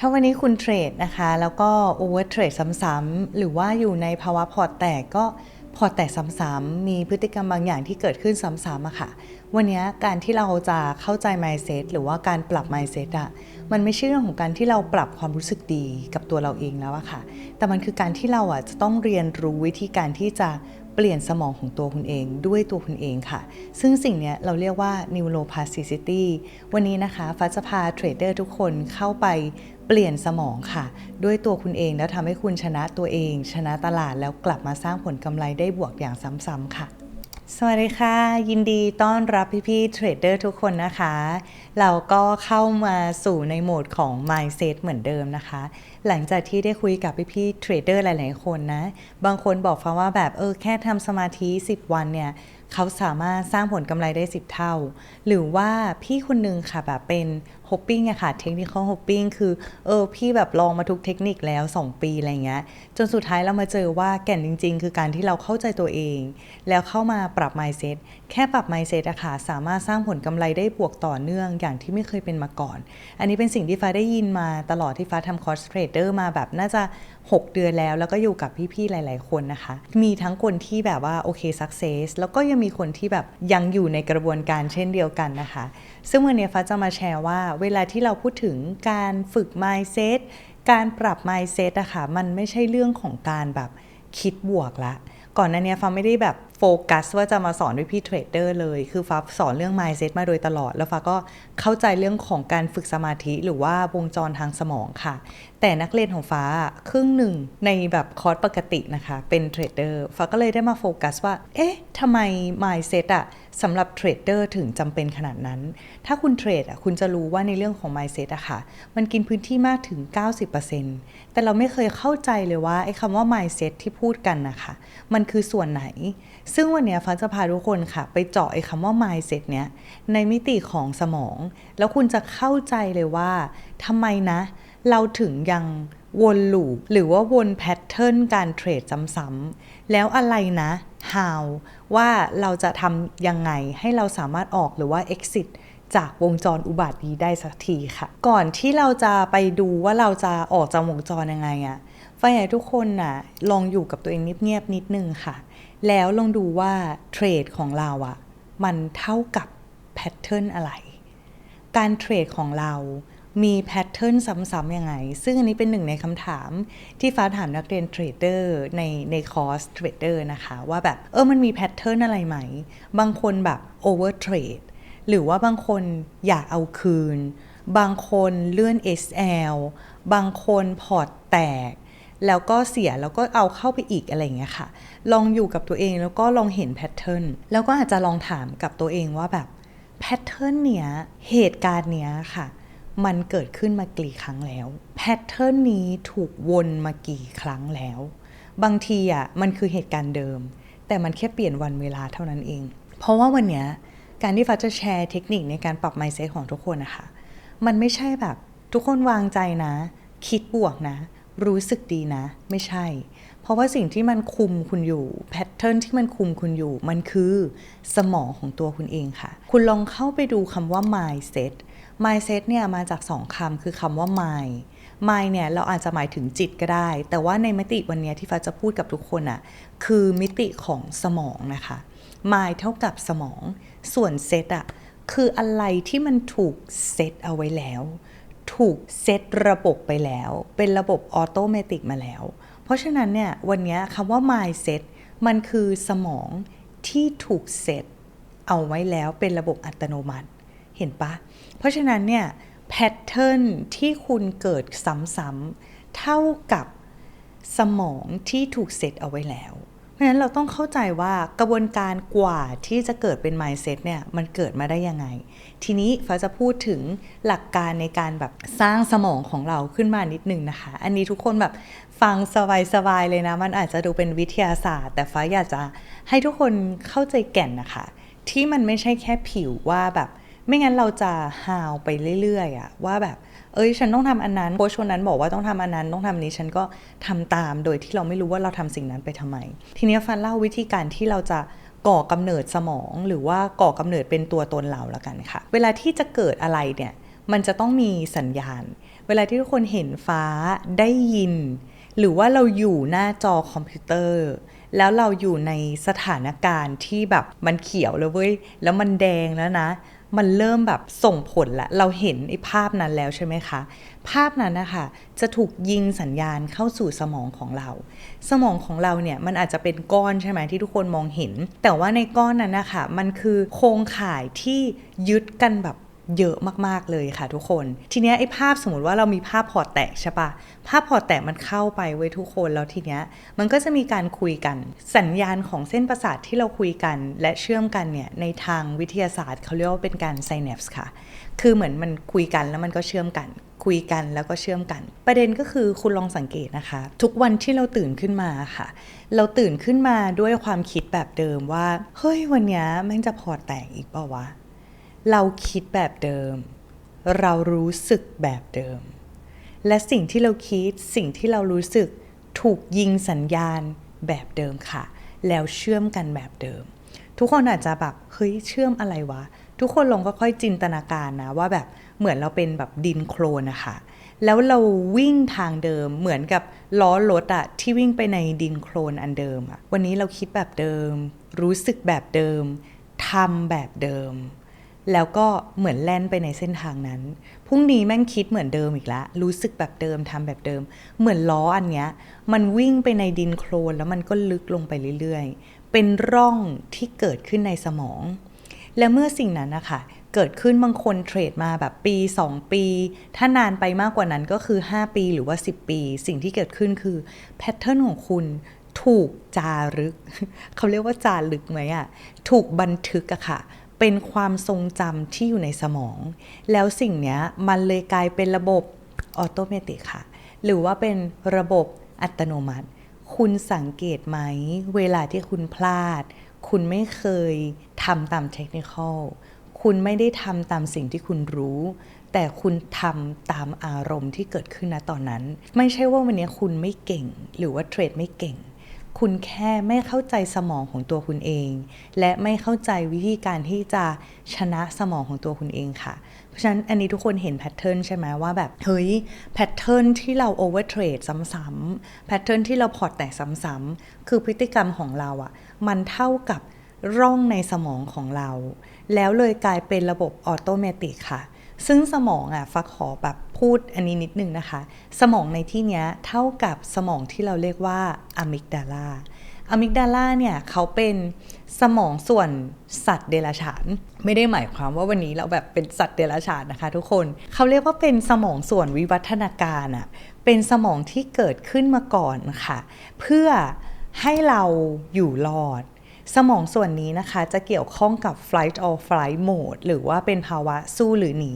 ถ้าวันนี้คุณเทรดนะคะ แล้วก็โอเวอร์เทรดซ้ำๆหรือว่าอยู่ในภาวะพอร์ตแตกก็พอร์ตแตกซ้ำๆมีพฤติกรรมบางอย่างที่เกิดขึ้นซ้ำๆอะค่ะ วันนี้การที่เราจะเข้าใจ mindset หรือว่าการปรับ mindset อะมันไม่ใช่เรื่องของการที่เราปรับความรู้สึกดีกับตัวเราเองแล้วอะค่ะ แต่มันคือการที่เราอะจะต้องเรียนรู้วิธีการที่จะเปลี่ยนสมองของตัวคุณเองด้วยตัวคุณเองค่ะ ซึ่งสิ่งนี้เราเรียกว่า neuroplasticity วันนี้นะคะฟ้าจะพาเทรดเดอร์ทุกคนเข้าไป เปลี่ยนสมองค่ะ ด้วยตัวคุณเองแล้วทำให้คุณชนะตัวเอง ชนะตลาดแล้วกลับมาสร้างผลกำไรได้บวกอย่างซ้ำๆค่ะ สวัสดีค่ะ ยินดีต้อนรับพี่ๆเทรดเดอร์ทุกคนนะคะ เราก็เข้ามาสู่ในโหมดของ mindset เหมือนเดิมนะคะ หลังจากที่ได้คุยกับพี่ๆเทรดเดอร์หลายๆคนนะ บางคนบอกฟ้าว่าแบบเออแค่ทำสมาธิ 10 วันเนี่ยเขาสามารถสร้างผลกำไรได้ 10 เท่า หรือว่าพี่คนนึงค่ะแบบเป็น ฮอปปิ้งอะค่ะเทคนิคฮอปปิ้งคือเออพี่แบบลองมาทุกเทคนิคแล้ว 2 ปีอะไรเงี้ยจนสุดท้ายเรามาเจอว่าแก่นจริง ๆ คือการที่เราเข้าใจตัวเอง แล้วเข้ามาปรับ mindset แค่ปรับ mindset อะค่ะสามารถสร้างผลกำไรได้บวกต่อเนื่องอย่างที่ไม่เคยเป็นมาก่อน อันนี้เป็นสิ่งที่ฟ้าได้ยินมาตลอดที่ฟ้าทำคอร์สเทรดเดอร์มาแบบน่าจะ 6 เดือนแล้ว แล้วก็อยู่กับพี่ๆหลาย ๆ คนนะคะ มีทั้งคนที่แบบว่าโอเคสักเซสแล้วก็ยังมีคนที่แบบยังอยู่ในกระบวนการเช่นเดียวกันนะคะ ซึ่งวันนี้ฟ้าจะมาแชร์ว่า เวลาที่เราพูดถึงการฝึก mindset การปรับ mindset อะคะ่ะมันไม่ใช่เรื่องของการแบบคิดบวกละ ก่อนหน้านี้ฟ้าไม่ได้แบบโฟกัสว่าจะมาสอนด้วยพี่เทรดเดอร์เลย คือฟ้าสอนเรื่อง mindset มาโดยตลอด แล้วฟ้าก็เข้าใจเรื่องของการฝึกสมาธิหรือว่าวงจรทางสมองค่ะ แต่นักเรียนของฟ้าครึ่งหนึ่งในแบบคอร์สปกตินะคะ เป็นเทรดเดอร์ฟ้าก็เลยได้มาโฟกัสว่า เอ๊ะทำไม mindset อะ สำหรับเทรดเดอร์ถึงจำเป็นขนาดนั้น ถ้าคุณเทรดอะคุณจะรู้ว่าในเรื่องของ mindset อะค่ะ มันกินพื้นที่มากถึง 90%แต่เราไม่เคยเข้าใจเลยว่าไอ้คำว่า mindset ที่พูดกันนะคะมันคือส่วนไหน ซึ่งวันนี้ฟ้าจะพาทุกคนค่ะ ไปเจาะไอ้คำว่า mindset เนี้ยในมิติของสมอง แล้วคุณจะเข้าใจเลยว่าทำไมนะ เราถึงยังวนลูปหรือว่าวนแพทเทิร์นการเทรดซ้ำๆแล้วอะไรนะ how ว่าเราจะทำยังไงให้เราสามารถออกหรือว่า exit จากวงจรอุบัตินี้ได้สักทีค่ะ ก่อนที่เราจะไปดูว่าเราจะออกจากวงจรยังไงอะฝ้ายอยากทุกคนน่ะลองอยู่กับตัวเองเงียบๆนิดนึงค่ะ แล้วลองดูว่าเทรดของเราอะมันเท่ากับแพทเทิร์นอะไร การเทรดของเรา มีแพทเทิร์นซ้ำๆยังไง ซึ่งอันนี้เป็นหนึ่งในคำถามที่ฟ้าถามนักเรียนเทรดเดอร์ในในคอร์สเทรดเดอร์นะคะ ว่าแบบเออมันมีแพทเทิร์นอะไรไหม บางคนแบบโอเวอร์เทรดหรือว่าบางคนอยากเอาคืน บางคนเลื่อน SL บางคนพอร์ตแตก แล้วก็เสียแล้วก็เอาเข้าไปอีกอะไรอย่างเงี้ยค่ะ ลองอยู่กับตัวเองแล้วก็ลองเห็นแพทเทิร์นแล้วก็อาจจะลองถามกับตัวเองว่าแบบแพทเทิร์นเนี้ยเหตุการณ์เนี้ยค่ะ มันเกิดขึ้นมากี่ครั้งแล้ว แพทเทิร์นนี้ถูกวนมากี่ครั้งแล้ว บางทีอะมันคือเหตุการณ์เดิม แต่มันแค่เปลี่ยนวันเวลาเท่านั้นเอง เพราะว่าวันเนี้ยการที่ฟ้าจะแชร์เทคนิคในการปรับ mindset ของทุกคนนะคะ มันไม่ใช่แบบทุกคนวางใจนะ คิดบวกนะ รู้สึกดีนะ ไม่ใช่ เพราะว่าสิ่งที่มันคุมคุณอยู่ แพทเทิร์นที่มันคุมคุณอยู่ มันคือสมองของตัวคุณเองค่ะ คุณลองเข้าไปดูคำว่า mindset mindset เนี่ยมาจากสองคำคือคำว่า mind mind เนี่ยเราอาจจะหมายถึงจิตก็ได้ แต่ว่าในมิติวันนี้ที่ฟ้าจะพูดกับทุกคนอะคือมิติของสมองนะคะ mind เท่ากับสมอง ส่วน set อะคืออะไรที่มันถูกเซตเอาไว้แล้ว ถูกเซตระบบไปแล้ว เป็นระบบออโตเมติกมาแล้ว เพราะฉะนั้นเนี่ยวันนี้คำว่า mindset มันคือสมองที่ถูกเซตเอาไว้แล้วเป็นระบบอัตโนมัติ เห็นปะ เพราะฉะนั้นเนี่ยแพทเทิร์นที่คุณเกิดซ้ำๆเท่ากับสมองที่ถูกเซตเอาไว้แล้ว เพราะฉะนั้นเราต้องเข้าใจว่ากระบวนการกว่าที่จะเกิดเป็น mindset เนี่ยมันเกิดมาได้ยังไง ทีนี้ฟ้าจะพูดถึงหลักการในการแบบสร้างสมองของเราขึ้นมานิดนึงนะคะ อันนี้ทุกคนแบบฟังสบายๆเลยนะ มันอาจจะดูเป็นวิทยาศาสตร์ แต่ฟ้าอยากจะให้ทุกคนเข้าใจแก่นนะคะ ที่มันไม่ใช่แค่ผิวว่าแบบ ไม่งั้นเราจะหาวไปเรื่อยๆอะว่าแบบ เอ้ยฉันต้องทำอันนั้นโค้ชคนนั้นบอกว่าต้องทำอันนั้นต้องทำนี้ฉันก็ทำตามโดยที่เราไม่รู้ว่าเราทำสิ่งนั้นไปทำไม ทีนี้ฟันเล่าวิธีการที่เราจะก่อกำเนิดสมองหรือว่าก่อกำเนิดเป็นตัวตนเราละกันค่ะ เวลาที่จะเกิดอะไรเนี่ยมันจะต้องมีสัญญาณ เวลาที่ทุกคนเห็นฟ้าได้ยิน หรือว่าเราอยู่หน้าจอคอมพิวเตอร์ แล้วเราอยู่ในสถานการณ์ที่แบบมันเขียวแล้วเว้ยแล้วมันแดงแล้วนะ มันเริ่มแบบส่งผลละ เราเห็นไอ้ภาพนั้นแล้วใช่ไหมคะ ภาพนั้นนะคะจะถูกยิงสัญญาณเข้าสู่สมองของเรา สมองของเราเนี่ยมันอาจจะเป็นก้อนใช่ไหมที่ทุกคนมองเห็น แต่ว่าในก้อนนั้นนะคะมันคือโครงข่ายที่ยึดกันแบบ เยอะมากๆเลยค่ะทุกคน ทีเนี้ยไอ้ภาพสมมติว่าเรามีภาพพอร์แตกใช่ปะภาพพอร์แตกมันเข้าไปไว้ทุกคนแล้วทีเนี้ยมันก็จะมีการคุยกัน สัญญาณของเส้นประสาทที่เราคุยกัน และเชื่อมกันเนี่ยในทางวิทยาศาสตร์เขาเรียกว่าเป็นการไซเนปส์ค่ะ คือเหมือนมันคุยกันแล้วมันก็เชื่อมกันคุยกันแล้วก็เชื่อมกัน ประเด็นก็คือคุณลองสังเกตนะคะ ทุกวันที่เราตื่นขึ้นมาค่ะ เราตื่นขึ้นมาด้วยความคิดแบบเดิมว่า เฮ้ยวันนี้แม่งจะพอร์แตกอีกเปล่าวะ เราคิดแบบเดิม เรารู้สึกแบบเดิม และสิ่งที่เราคิดสิ่งที่เรารู้สึกถูกยิงสัญญาณแบบเดิมค่ะ แล้วเชื่อมกันแบบเดิม ทุกคนอาจจะแบบเฮ้ยเชื่อมอะไรวะ ทุกคนลองก็ค่อยจินตนาการนะว่าแบบเหมือนเราเป็นแบบดินโคลนนะคะแล้วเราวิ่งทางเดิมเหมือนกับล้อรถอะที่วิ่งไปในดินโคลนอันเดิมอะวันนี้เราคิดแบบเดิม รู้สึกแบบเดิมทำแบบเดิม แล้วก็เหมือนแล่นไปในเส้นทางนั้น พรุ่งนี้แม่งคิดเหมือนเดิมอีกแล้วรู้สึกแบบเดิมทำแบบเดิม เหมือนล้ออันเนี้ย มันวิ่งไปในดินโคลนแล้วมันก็ลึกลงไปเรื่อยๆ เป็นร่องที่เกิดขึ้นในสมอง และเมื่อสิ่งนั้นนะคะเกิดขึ้นบางคนเทรดมาแบบปี 2 ปี ถ้านานไปมากกว่านั้นก็คือ 5 ปีหรือว่า 10 ปี สิ่งที่เกิดขึ้นคือแพทเทิร์นของคุณถูกจารึก เขาเรียกว่าจารึกไหมอะถูกบันทึกอะค่ะ เป็นความทรงจำที่อยู่ในสมอง แล้วสิ่งนี้มันเลยกลายเป็นระบบออโตเมติกค่ะ หรือว่าเป็นระบบอัตโนมัติ คุณสังเกตไหม เวลาที่คุณพลาด คุณไม่เคยทำตามเทคนิคคุณไม่ได้ทำตามสิ่งที่คุณรู้ แต่คุณทำตามอารมณ์ที่เกิดขึ้นณตอนนั้น ไม่ใช่ว่าวันนี้คุณไม่เก่ง หรือว่าเทรดไม่เก่ง คุณแค่ไม่เข้าใจสมองของตัวคุณเอง และไม่เข้าใจวิธีการที่จะชนะสมองของตัวคุณเองค่ะ เพราะฉะนั้นอันนี้ทุกคนเห็นแพทเทิร์นใช่ไหมว่าแบบ เฮ้ยแพทเทิร์นที่เราโอเวอร์เทรดซ้ำๆแพทเทิร์นที่เราพอร์ตแตกซ้ำๆคือพฤติกรรมของเราอะ่ะ มันเท่ากับร่องในสมองของเรา แล้วเลยกลายเป็นระบบออโตเมติกค่ะ ซึ่งสมองอะฟักขอแบบพูดอันนี้นิดนึงนะคะ สมองในที่นี้เท่ากับสมองที่เราเรียกว่าอะมิกดาลาอะมิกดาลาเนี่ยเขาเป็นสมองส่วนสัตว์เดรัจฉาน ไม่ได้หมายความว่าวันนี้เราแบบเป็นสัตว์เดรัจฉานนะคะ ทุกคนเขาเรียกว่าเป็นสมองส่วนวิวัฒนาการอะเป็นสมองที่เกิดขึ้นมาก่อนค่ะ เพื่อให้เราอยู่รอด สมองส่วนนี้นะคะจะเกี่ยวข้องกับ flight or flight mode หรือว่าเป็นภาวะสู้หรือหนี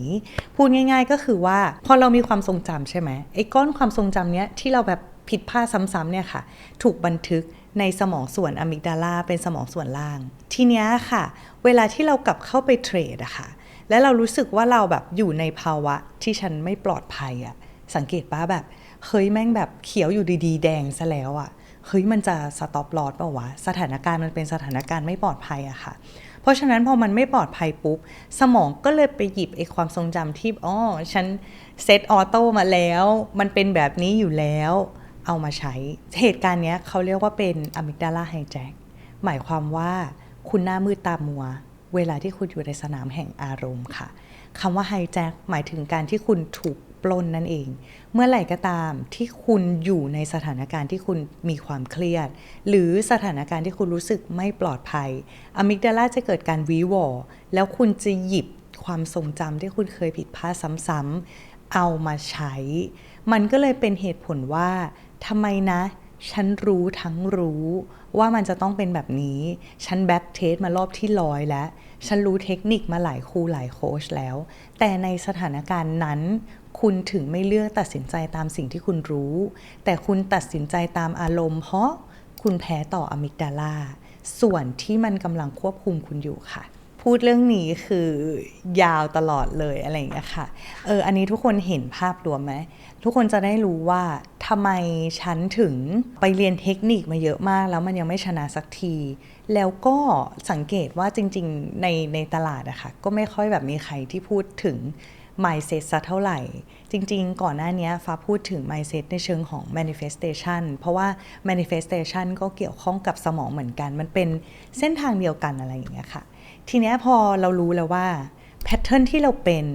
พูดง่ายๆก็คือว่าพอเรามีความทรงจำใช่ไหมไอ้ก้อนความทรงจำเนี้ยที่เราแบบผิดพลาดซ้ำๆเนี่ยค่ะ ถูกบันทึกในสมองส่วนอะมิกดาลาเป็นสมองส่วนล่าง ทีเนี้ยค่ะ เวลาที่เรากลับเข้าไปเทรดอะค่ะ และเรารู้สึกว่าเราแบบอยู่ในภาวะที่ฉันไม่ปลอดภัยอะสังเกตป้าแบบเฮ้ยแม่งแบบเขียวอยู่ดีๆ แดงซะแล้วอะ เฮ้ยมันจะสต็อปลอดเปล่าวะ สถานการณ์มันเป็นสถานการณ์ไม่ปลอดภัยอะค่ะเพราะฉะนั้นพอมันไม่ปลอดภัยปุ๊บ สมองก็เลยไปหยิบไอ้ความทรงจำที่อ๋อฉันเซตออโต้มาแล้ว มันเป็นแบบนี้อยู่แล้ว เอามาใช้ เหตุการณ์เนี้ยเขาเรียกว่าเป็นอะมิกดาลาไฮแจ็คหมายความว่าคุณหน้ามืดตามัว เวลาที่คุณอยู่ในสนามแห่งอารมณ์ค่ะ คำว่าไฮแจ็คหมายถึงการที่คุณถูกปล้นนั่นเอง เมื่อไหร่ก็ตามที่คุณอยู่ในสถานการณ์ที่คุณมีความเครียด หรือสถานการณ์ที่คุณรู้สึกไม่ปลอดภัยอะมิกดาลาจะเกิดการวีวอแล้วคุณจะหยิบความทรงจำที่คุณเคยผิดพลาดซ้ำๆเอามาใช้ มันก็เลยเป็นเหตุผลว่าทำไมนะ ฉันรู้ทั้งรู้ ว่ามันจะต้องเป็นแบบนี้ ฉันแบ็กเทสมารอบที่ร้อยแล้ว ฉันรู้เทคนิคมาหลายครูหลายโค้ชแล้ว แต่ในสถานการณ์นั้น คุณถึงไม่เลือกตัดสินใจตามสิ่งที่คุณรู้ แต่คุณตัดสินใจตามอารมณ์ เพราะคุณแพ้ต่ออะมิกดาลาส่วนที่มันกำลังควบคุมคุณอยู่ค่ะ พูดเรื่องนี้คือยาวตลอดเลยอะไรอย่างเงี้ยค่ะ เออ อันนี้ทุกคนเห็นภาพรวมไหม ทุกคนจะได้รู้ว่าทำไมฉันถึงไปเรียนเทคนิคมาเยอะมาก แล้วมันยังไม่ชนะสักที แล้วก็สังเกตว่าจริงๆในในตลาดอะค่ะก็ไม่ค่อยแบบมีใครที่พูดถึง mindset ซะเท่าไหร่ จริงๆ ก่อนหน้านี้ฟ้าพูดถึง mindset ในเชิงของ manifestation เพราะว่า manifestation ก็เกี่ยวข้องกับสมองเหมือนกัน มันเป็นเส้นทางเดียวกันอะไรอย่างเงี้ยค่ะ ทีเนี้ยพอเรารู้แล้วว่า pattern ที่เราเป็น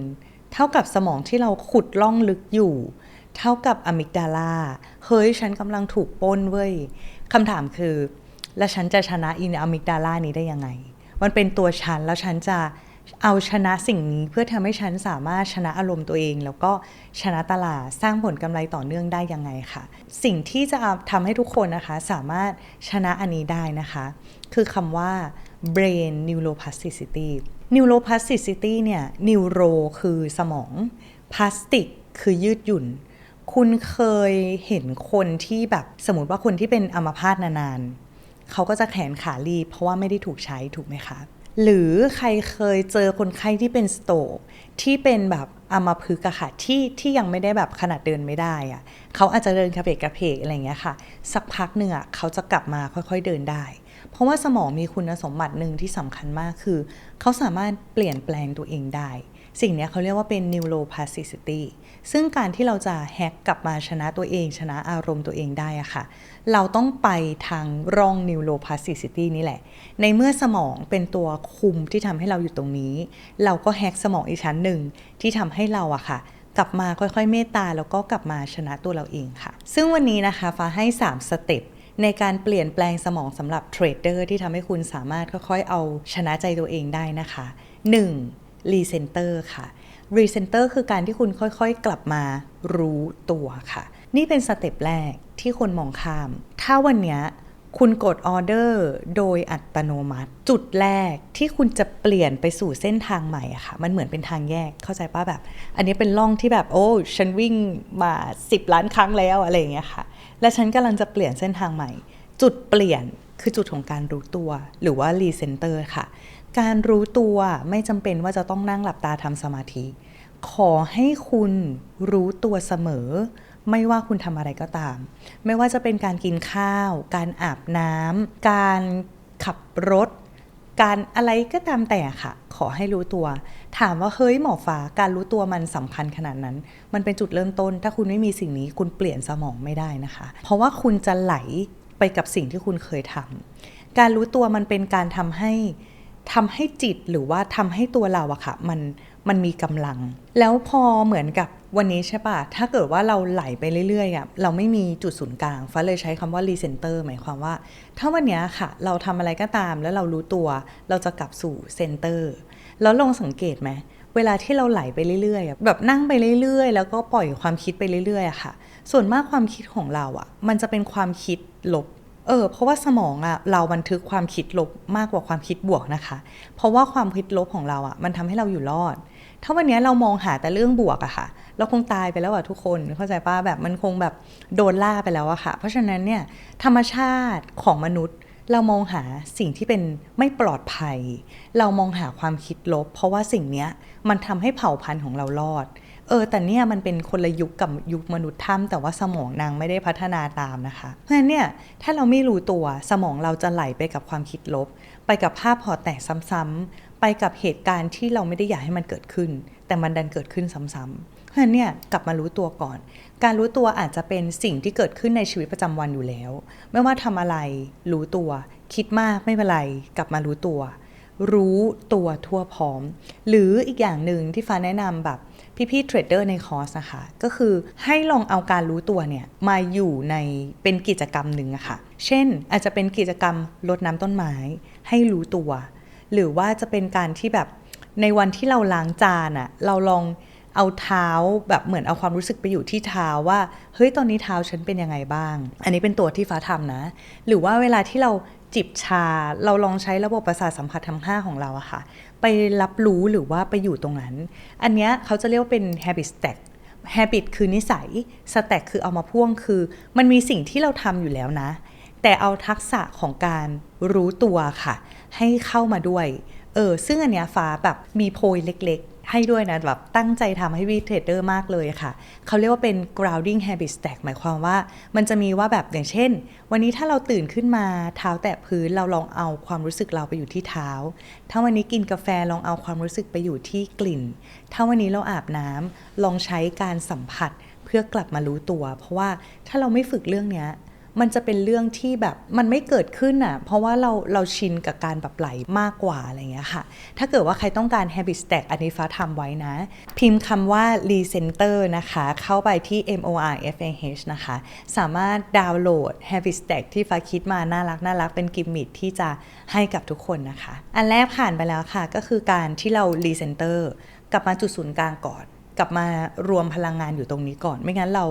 เท่ากับสมองที่เราขุดล่องลึกอยู่ เท่ากับอะมิกดาลาเฮ้ยฉันกำลังถูกป้นเว้ยคำถามคือ แล้วฉันจะชนะอินอะมิกดาลานี้ได้ยังไง มันเป็นตัวฉันแล้วฉันจะเอาชนะสิ่งนี้เพื่อทำให้ฉันสามารถชนะอารมณ์ตัวเอง แล้วก็ชนะตลาดสร้างผลกำไรต่อเนื่องได้ยังไงค่ะ สิ่งที่จะทำให้ทุกคนนะคะสามารถชนะอันนี้ได้นะคะ คือคำว่า brain neuroplasticity neuroplasticity เนี่ย neuro คือสมอง plastic คือยืดหยุ่น คุณเคยเห็นคนที่แบบสมมติว่าคนที่เป็นอัมพาตนานๆ เขาก็จะแขนขาลีบเพราะว่าไม่ได้ถูกใช้ถูกไหมคะ หรือใครเคยเจอคนไข้ที่เป็นสโตกที่เป็นแบบอัมพฤกษ์อะค่ะที่ที่ยังไม่ได้แบบขนาดเดินไม่ได้อะเขาอาจจะเดินกระเพกกระเพกอะไรเงี้ยค่ะ สักพักหนึ่งอะเขาจะกลับมาค่อยๆเดินได้ เพราะว่าสมองมีคุณสมบัติหนึ่งที่สำคัญมากคือ เขาสามารถเปลี่ยนแปลงตัวเองได้ สิ่งนี้เขาเรียกว่าเป็น neuroplasticity ซึ่งการที่เราจะแฮกกลับมาชนะตัวเอง ชนะอารมณ์ตัวเองได้อะค่ะ เราต้องไปทางร่อง neuroplasticity นี่แหละ ในเมื่อสมองเป็นตัวคุมที่ทำให้เราอยู่ตรงนี้ เราก็แฮกสมองอีกชั้นหนึ่งที่ทำให้เราอะค่ะกลับมาค่อยๆเมตตาแล้วก็กลับมาชนะตัวเราเองค่ะ ซึ่งวันนี้นะคะฟ้าให้ 3 สเต็ปในการเปลี่ยนแปลงสมองสำหรับเทรดเดอร์ที่ทำให้คุณสามารถค่อยๆ เอาชนะใจตัวเองได้นะคะ 1. รีเซนเตอร์ค่ะรีเซนเตอร์คือการที่คุณค่อยๆ กลับมารู้ตัวค่ะ นี่เป็นสเต็ปแรกที่คนมองข้าม ถ้าวันเนี้ยคุณกดออเดอร์โดยอัตโนมัติ จุดแรกที่คุณจะเปลี่ยนไปสู่เส้นทางใหม่อะค่ะ มันเหมือนเป็นทางแยกเข้าใจป้าแบบ อันนี้เป็นล่องที่แบบโอ้ฉันวิ่งมา 10 ล้านครั้งแล้วอะไรอย่างเงี้ยค่ะ และฉันกำลังจะเปลี่ยนเส้นทางใหม่ จุดเปลี่ยนคือจุดของการรู้ตัว หรือว่ารีเซนเตอร์ค่ะ การรู้ตัวไม่จำเป็นว่าจะต้องนั่งหลับตาทำสมาธิ ขอให้คุณรู้ตัวเสมอ ไม่ว่าคุณทำอะไรก็ตาม ไม่ว่าจะเป็นการกินข้าว การอาบน้ำการขับรถ การอะไรก็ตามแต่ค่ะ ขอให้รู้ตัว ถามว่าเฮ้ยหมอฟ้าการรู้ตัวมันสำคัญขนาดนั้น มันเป็นจุดเริ่มต้น ถ้าคุณไม่มีสิ่งนี้คุณเปลี่ยนสมองไม่ได้นะคะ เพราะว่าคุณจะไหลไปกับสิ่งที่คุณเคยทำการรู้ตัวมันเป็นการทำให้ทำให้จิตหรือว่าทำให้ตัวเราอะค่ะมันมันมีกำลัง แล้วพอเหมือนกับ วันนี้ใช่ปะถ้าเกิดว่าเราไหลไปเรื่อยๆอะเราไม่มีจุดศูนย์กลางฟ้าเลยใช้คำว่ารีเซนเตอร์หมายความว่า ถ้าวันนี้ค่ะ เราทำอะไรก็ตามแล้วเรารู้ตัว เราจะกลับสู่เซนเตอร์แล้วลองสังเกตไหมเวลาที่เราไหลไปเรื่อยๆแบบนั่งไปเรื่อยๆ แล้วก็ปล่อยความคิดไปเรื่อยๆอะค่ะ ส่วนมากความคิดของเราอะมันจะเป็นความคิดลบ เออเพราะว่าสมองอะเราบันทึกความคิดลบมากกว่าความคิดบวกนะคะ เพราะว่าความคิดลบของเราอะมันทำให้เราอยู่รอด ถ้าวันนี้เรามองหาแต่เรื่องบวกอะค่ะ เราคงตายไปแล้วอะทุกคนเข้าใจป้าแบบมันคงแบบโดนล่าไปแล้วอะค่ะ เพราะฉะนั้นเนี่ยธรรมชาติของมนุษย์ เรามองหาสิ่งที่เป็นไม่ปลอดภัย เรามองหาความคิดลบ เพราะว่าสิ่งเนี้ยมันทำให้เผ่าพันธุ์ของเรารอด เออแต่เนี่ยมันเป็นคนละยุคกับยุคมนุษย์ถ้ำแต่ว่าสมองนางไม่ได้พัฒนาตามนะคะ เพราะฉะนั้นเนี่ยถ้าเราไม่รู้ตัวสมองเราจะไหลไปกับความคิดลบ ไปกับภาพพอแตกซ้ำๆไปกับเหตุการณ์ที่เราไม่ได้อยากให้มันเกิดขึ้น แต่มันดันเกิดขึ้นซ้ำๆเพราะฉะนั้นเนี่ยกลับมารู้ตัวก่อน การรู้ตัวอาจจะเป็นสิ่งที่เกิดขึ้นในชีวิตประจำวันอยู่แล้ว ไม่ว่าทำอะไร รู้ตัว คิดมากไม่เป็นไร กลับมารู้ตัว รู้ตัวทั่วพร้อม หรืออีกอย่างหนึ่งที่ฟ้าแนะนำแบบ พี่ๆเทรดเดอร์ในคอร์สนะคะก็คือให้ลองเอาการรู้ตัวเนี่ยมาอยู่ในเป็นกิจกรรมหนึ่งอะค่ะ เช่นอาจจะเป็นกิจกรรมรดน้ำต้นไม้ ให้รู้ตัว หรือว่าจะเป็นการที่แบบในวันที่เราล้างจานอะเราลองเอาเท้าแบบเหมือนเอาความรู้สึกไปอยู่ที่เท้าว่าเฮ้ยตอนนี้เท้าฉันเป็นยังไงบ้าง อันนี้เป็นตัวที่ฟ้าทำนะ หรือว่าเวลาที่เราจิบชาเราลองใช้ระบบประสาทสัมผัสทั้ง5ของเราอะค่ะ ไปรับรู้หรือว่าไปอยู่ตรงนั้น อันเนี้ยเขาจะเรียกว่าเป็น habit stack habit คือนิสัย stack คือเอามาพ่วงคือ มันมีสิ่งที่เราทำอยู่แล้วนะ แต่เอาทักษะของการรู้ตัวค่ะ ให้เข้ามาด้วย เออซึ่งอันเนี้ยฟ้าแบบมีโพยเล็กๆ ให้ด้วยนะแบบตั้งใจทำให้วีเทรดเดอร์มากเลยค่ะ เขาเรียกว่าเป็น grounding habit stack หมายความว่า มันจะมีว่าแบบอย่างเช่น วันนี้ถ้าเราตื่นขึ้นมาเท้าแตะพื้นเราลองเอาความรู้สึกเราไปอยู่ที่เท้า ถ้าวันนี้กินกาแฟลองเอาความรู้สึกไปอยู่ที่กลิ่น ถ้าวันนี้เราอาบน้ำลองใช้การสัมผัสเพื่อกลับมารู้ตัว เพราะว่าถ้าเราไม่ฝึกเรื่องเนี้ย มันจะเป็นเรื่องที่แบบมันไม่เกิดขึ้นอะ เพราะว่าเราเราชินกับการแบบไหลมากกว่าอะไรเงี้ยค่ะ ถ้าเกิดว่าใครต้องการ habit stack อันนี้ฟ้าทำไว้นะ พิมพ์คำว่า recenter นะคะ เข้าไปที่ M O R F A H นะคะ สามารถดาวน์โหลด habit stack ที่ฟ้าคิดมาน่ารักน่ารักเป็นกิมมิคที่จะให้กับทุกคนนะคะ อันแรกผ่านไปแล้วค่ะ ก็คือการที่เรา recenter กลับมาจุดศูนย์กลางก่อน กลับมารวมพลังงานอยู่ตรงนี้ก่อน ไม่งั้นเรา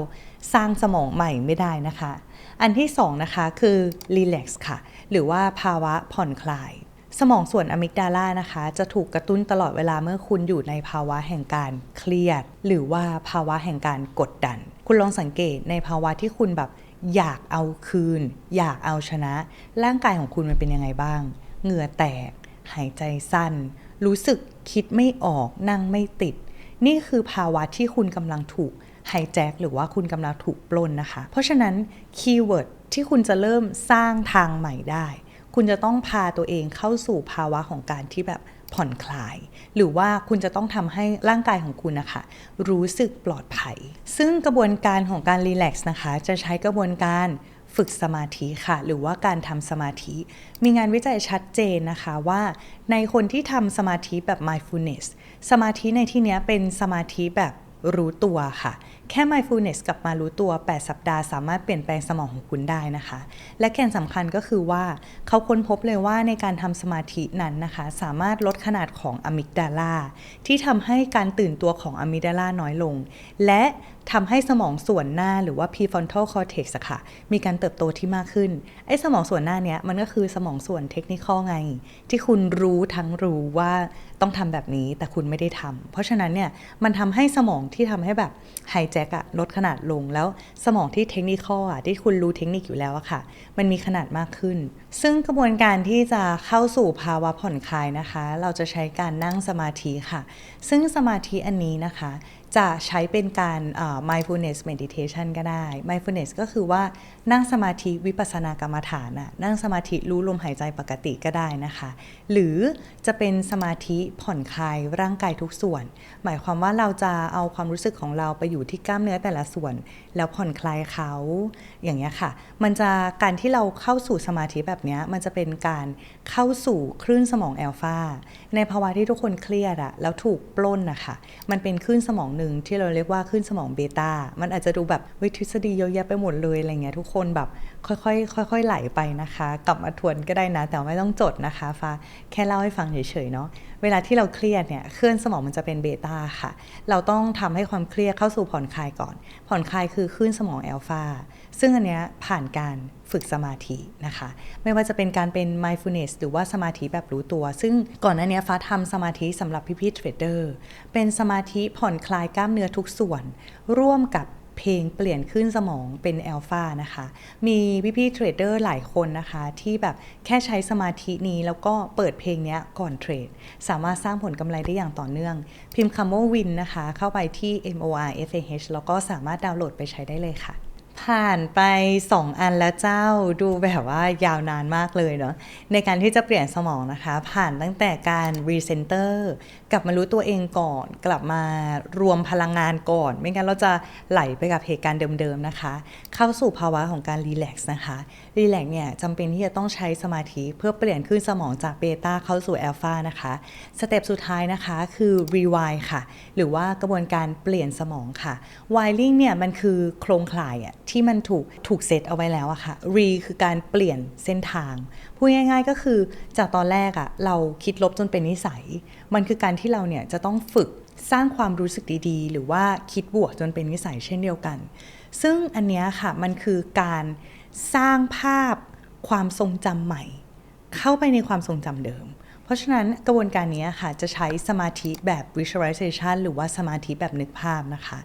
สร้างสมองใหม่ไม่ได้นะคะ อันที่สองนะคะคือ relax ค่ะ หรือว่าภาวะผ่อนคลาย สมองส่วนอะมิกดาลานะคะ จะถูกกระตุ้นตลอดเวลาเมื่อคุณอยู่ในภาวะแห่งการเครียด หรือว่าภาวะแห่งการกดดัน คุณลองสังเกตในภาวะที่คุณแบบอยากเอาคืน อยากเอาชนะ ร่างกายของคุณมันเป็นยังไงบ้าง เหงื่อแตก หายใจสั้น รู้สึกคิดไม่ออกนั่งไม่ติด นี่คือภาวะที่คุณกำลังถูกไฮแจ็คหรือว่าคุณกำลังถูกปล้นนะคะ เพราะฉะนั้นคีย์เวิร์ดที่คุณจะเริ่มสร้างทางใหม่ได้ คุณจะต้องพาตัวเองเข้าสู่ภาวะของการที่แบบผ่อนคลาย หรือว่าคุณจะต้องทำให้ร่างกายของคุณนะคะ รู้สึกปลอดภัย ซึ่งกระบวนการของการรีแลกซ์นะคะ จะใช้กระบวนการฝึกสมาธิค่ะ หรือว่าการทำสมาธิ มีงานวิจัยชัดเจนนะคะว่า ในคนที่ทำสมาธิแบบ mindfulness สมาธิในที่นี้เป็นสมาธิแบบรู้ตัวค่ะ แค่ mindfulness กลับมารู้ตัว 8 สัปดาห์สามารถเปลี่ยนแปลงสมองของคุณได้นะคะ และแก่นสำคัญก็คือว่า เขาค้นพบเลยว่าในการทำสมาธินั้นนะคะ สามารถลดขนาดของอะมิกดาลาที่ทำให้การตื่นตัวของอะมิกดาลาน้อยลง และทำให้สมองส่วนหน้าหรือว่า prefrontal cortex อะค่ะ มีการเติบโตที่มากขึ้น ไอ้สมองส่วนหน้าเนี้ยมันก็คือสมองส่วนเทคนิคไง ที่คุณรู้ทั้งรู้ว่าต้องทำแบบนี้แต่คุณไม่ได้ทำเพราะฉะนั้นเนี่ยมันทำให้สมองที่ทำให้แบบไฮแจ็คอะลดขนาดลงแล้วสมองที่เทคนิคอะที่คุณรู้เทคนิคอยู่แล้วอะค่ะ มันมีขนาดมากขึ้น ซึ่งกระบวนการที่จะเข้าสู่ภาวะผ่อนคลายนะคะ เราจะใช้การนั่งสมาธิค่ะ ซึ่งสมาธิอันนี้นะคะจะใช้เป็นการ mindfulness meditation ก็ได้ mindfulness ก็คือว่า นั่งสมาธิวิปัสสนากรรมฐานน่ะนั่งสมาธิรู้ลมหายใจปกติก็ได้นะคะ หรือจะเป็นสมาธิผ่อนคลายร่างกายทุกส่วน หมายความว่าเราจะเอาความรู้สึกของเราไปอยู่ที่กล้ามเนื้อแต่ละส่วน แล้วผ่อนคลายเขาอย่างเงี้ยค่ะ มันจะการที่เราเข้าสู่สมาธิแบบนี้มันจะเป็นการเข้าสู่คลื่นสมองแอลฟาในภาวะที่ทุกคนเครียดอะแล้วถูกปล้นนะคะมันเป็นคลื่นสมองหนึ่งที่เราเรียกว่าคลื่นสมองเบต้ามันอาจจะดูแบบวิทฤษฎีเยอะแยะไปหมดเลยอะไรเงี้ยทุกคนคนแบบค่อยๆค่อยๆไหลไปนะคะ กลับมาทวนก็ได้นะ แต่ไม่ต้องจดนะคะฟ้าแค่เล่าให้ฟังเฉยๆเนาะเวลาที่เราเครียดเนี่ยเคลื่อนสมองมันจะเป็นเบต้าค่ะ เราต้องทำให้ความเครียดเข้าสู่ผ่อนคลายก่อน ผ่อนคลายคือคลื่นสมองแอลฟาซึ่งอันเนี้ยผ่านการฝึกสมาธินะคะ ไม่ว่าจะเป็นการเป็น mindfulness หรือว่าสมาธิแบบรู้ตัว ซึ่งก่อนหน้านี้ฟ้าทำสมาธิสำหรับพี่ๆเทรดเดอร์เป็นสมาธิผ่อนคลายกล้ามเนื้อทุกส่วน ร่วมกับ เพลงเปลี่ยนขึ้นสมองเป็นแอลฟานะคะ มีพี่ๆเทรดเดอร์หลายคนนะคะ ที่แบบแค่ใช้สมาธินี้แล้วก็เปิดเพลงนี้ก่อนเทรด สามารถสร้างผลกำไรได้อย่างต่อเนื่อง พิมพ์คำว่าวินนะคะ เข้าไปที่ M O R F A H แล้วก็สามารถดาวน์โหลดไปใช้ได้เลยค่ะผ่านไป 2 อันแล้วเจ้าดูแบบว่ายาวนานมากเลยเนาะในการที่จะเปลี่ยนสมองนะคะ ผ่านตั้งแต่การรีเซนเตอร์กลับมารู้ตัวเองก่อน กลับมารวมพลังงานก่อน ไม่งั้นเราจะไหลไปกับเหตุการณ์เดิมๆนะคะ เข้าสู่ภาวะของการรีแลกซ์นะคะรีแลกซ์เนี่ยจำเป็นที่จะต้องใช้สมาธิเพื่อเปลี่ยนขึ้นสมองจากเบต้าเข้าสู่แอลฟานะคะสเต็ปสุดท้ายนะคะคือรีไวค่ะ หรือว่ากระบวนการเปลี่ยนสมองค่ะไวลิ่งเนี่ยมันคือโครงข่ายอะที่มันถูกถูกเซตเอาไว้แล้วอะค่ะ re คือการเปลี่ยนเส้นทางพูดง่าย ๆ ก็คือจากตอนแรกอะเราคิดลบจนเป็นนิสัย มันคือการที่เราเนี่ยจะต้องฝึกสร้างความรู้สึกดีๆ หรือว่าคิดบวกจนเป็นนิสัยเช่นเดียวกัน ซึ่งอันเนี้ยค่ะมันคือการสร้างภาพความทรงจำใหม่ เข้าไปในความทรงจำเดิม เพราะฉะนั้นกระบวนการนี้ค่ะจะใช้สมาธิแบบ visualization หรือว่าสมาธิแบบนึกภาพนะคะ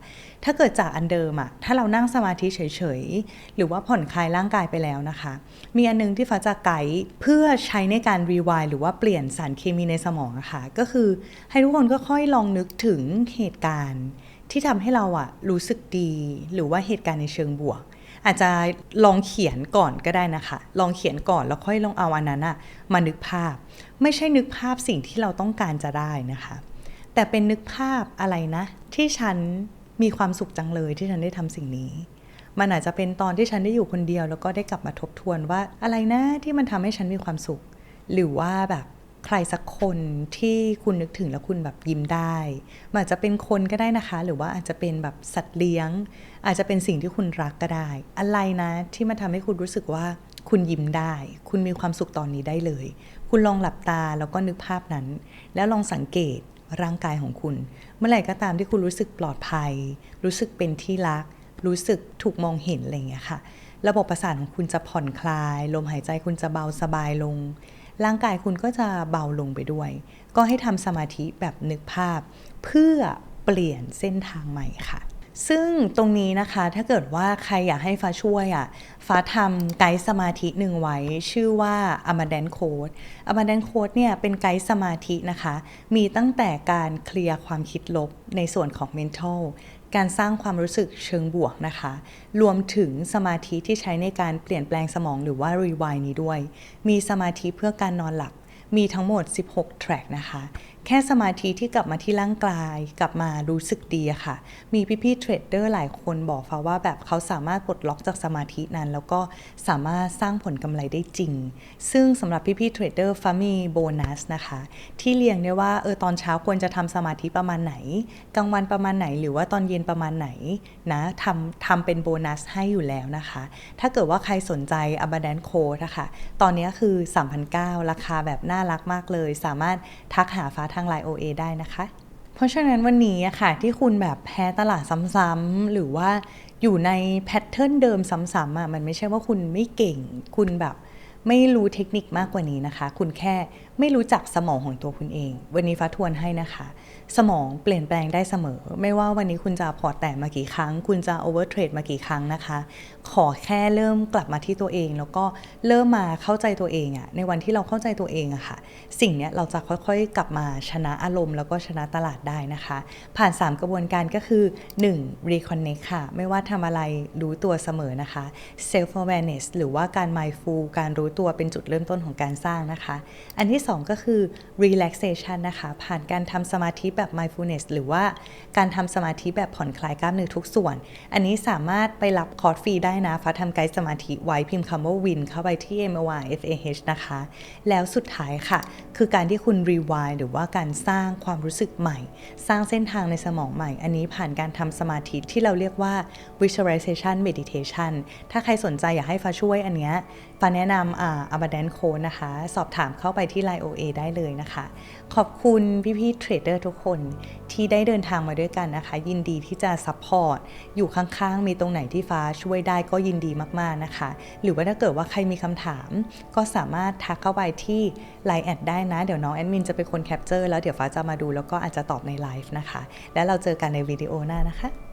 ถ้าเกิดจากอันเดิมอะถ้าเรานั่งสมาธิเฉยๆ หรือว่าผ่อนคลายร่างกายไปแล้วนะคะ มีอันนึงที่ฟ้าจะไกด์เพื่อใช้ในการรีวายหรือว่าเปลี่ยนสารเคมีในสมองะค่ะก็คือให้ทุกคนก็ค่อยลองนึกถึงเหตุการณ์ ที่ทำให้เราอะรู้สึกดี หรือว่าเหตุการณ์ในเชิงบวก อาจจะลองเขียนก่อนก็ได้นะคะ ลองเขียนก่อนแล้วค่อยลองเอาอันนั้นอะมานึกภาพ ไม่ใช่นึกภาพสิ่งที่เราต้องการจะได้นะคะ แต่เป็นนึกภาพอะไรนะ ที่ฉันมีความสุขจังเลยที่ฉันได้ทำสิ่งนี้ มันอาจจะเป็นตอนที่ฉันได้อยู่คนเดียว แล้วก็ได้กลับมาทบทวนว่าอะไรนะที่มันทำให้ฉันมีความสุข หรือว่าแบบ ใครสักคนที่คุณนึกถึงแล้วคุณแบบยิ้มได้มันอาจจะเป็นคนก็ได้นะคะ หรือว่าอาจจะเป็นแบบสัตว์เลี้ยง อาจจะเป็นสิ่งที่คุณรักก็ได้ อะไรนะที่มันทำให้คุณรู้สึกว่าคุณยิ้มได้ คุณมีความสุขตอนนี้ได้เลย คุณลองหลับตาแล้วก็นึกภาพนั้น แล้วลองสังเกตร่างกายของคุณ เมื่อไหร่ก็ตามที่คุณรู้สึกปลอดภัย รู้สึกเป็นที่รัก รู้สึกถูกมองเห็นอะไรอย่างเงี้ยค่ะ ระบบประสาทของคุณจะผ่อนคลาย ลมหายใจคุณจะเบาสบายลง ร่างกายคุณก็จะเบาลงไปด้วย ก็ให้ทำสมาธิแบบนึกภาพ เพื่อเปลี่ยนเส้นทางใหม่ค่ะ ซึ่งตรงนี้นะคะถ้าเกิดว่าใครอยากให้ฟ้าช่วยอะฟ้าทำไกด์สมาธิหนึ่งไว้ ชื่อว่า a m a d a n Code a m a d a n Code เนี่ยเป็นไกด์สมาธินะคะ มีตั้งแต่การเคลียร์ความคิดลบในส่วนของ mental การสร้างความรู้สึกเชิงบวกนะคะ รวมถึงสมาธิที่ใช้ในการเปลี่ยนแปลงสมองหรือว่ารีวายนี้ด้วย มีสมาธิเพื่อการนอนหลับมีทั้งหมด 16 แทร็กนะคะแค่สมาธิที่กลับมาที่ร่างกายกลับมารู้สึกดีอะค่ะ มีพี่ๆเทรดเดอร์หลายคนบอกฟ้าว่าแบบเขาสามารถปลดล็อกจากสมาธินั้น แล้วก็สามารถสร้างผลกำไรได้จริง ซึ่งสำหรับพี่ๆเทรดเดอร์ฟ้ามีโบนัสนะคะ ที่เรียงได้ว่าเออตอนเช้าควรจะทำสมาธิประมาณไหน กลางวันประมาณไหน หรือว่าตอนเย็นประมาณไหนนะทำทำเป็นโบนัสให้อยู่แล้วนะคะ ถ้าเกิดว่าใครสนใจ a b a d a n c o นะคะตอนนี้คือ3,900ราคาแบบน่ารักมากเลย สามารถทักหาฟ้าทางไลน์ OA ได้นะคะ เพราะฉะนั้นวันนี้อะค่ะที่คุณแบบแพ้ตลาดซ้ำๆหรือว่าอยู่ในแพทเทิร์นเดิมซ้ำๆอะมันไม่ใช่ว่าคุณไม่เก่ง คุณแบบ ไม่รู้เทคนิคมากกว่านี้นะคะ คุณแค่ไม่รู้จักสมองของตัวคุณเอง วันนี้ฟ้าทวนให้นะคะ สมองเปลี่ยนแปลงได้เสมอ ไม่ว่าวันนี้คุณจะพอตแตกมากี่ครั้ง คุณจะโอเวอร์เทรดมากี่ครั้งนะคะ ขอแค่เริ่มกลับมาที่ตัวเอง แล้วก็เริ่มมาเข้าใจตัวเองอะในวันที่เราเข้าใจตัวเองอะค่ะ สิ่งเนี้ยเราจะค่อยๆ กลับมาชนะอารมณ์ แล้วก็ชนะตลาดได้นะคะ ผ่าน 3 กระบวนการก็คือ 1. reconnect ค่ะ ไม่ว่าทำอะไรรู้ตัวเสมอนะคะ self awareness หรือว่าการ mindful การรู้ตัวเป็นจุดเริ่มต้นของการสร้างนะคะ อันที่ 2 ก็คือ relaxation นะคะ ผ่านการทำสมาธิแบบ mindfulness หรือว่าการทำสมาธิแบบผ่อนคลายกล้ามเนื้อทุกส่วน อันนี้สามารถไปรับคอร์สฟรีได้นะฟ้าทำไกด์สมาธิไว้พิมพ์คำว่า win เข้าไปที่ m o y f a h นะคะ แล้วสุดท้ายค่ะ คือการที่คุณ rewind หรือว่าการสร้างความรู้สึกใหม่ สร้างเส้นทางในสมองใหม่ อันนี้ผ่านการทำสมาธิที่เราเรียกว่า visualization meditation ถ้าใครสนใจอยากให้ฟ้าช่วยอันเนี้ย ฟ้าแนะนำอ่า Abundant Code นะคะ สอบถามเข้าไปที่ Line OA ได้เลยนะคะ ขอบคุณพี่ๆเทรดเดอร์ทุกคนที่ได้เดินทางมาด้วยกันนะคะ ยินดีที่จะซัพพอร์ตอยู่ข้างๆ มีตรงไหนที่ฟ้าช่วยได้ก็ยินดีมากๆนะคะ หรือว่าถ้าเกิดว่าใครมีคำถาม ก็สามารถทักเข้าไปที่ Line แอดได้นะ เดี๋ยวน้องแอดมินจะเป็นคนแคปเจอร์แล้วเดี๋ยวฟ้าจะมาดูแล้วก็อาจจะตอบในไลฟ์นะคะ แล้วเราเจอกันในวิดีโอหน้านะคะ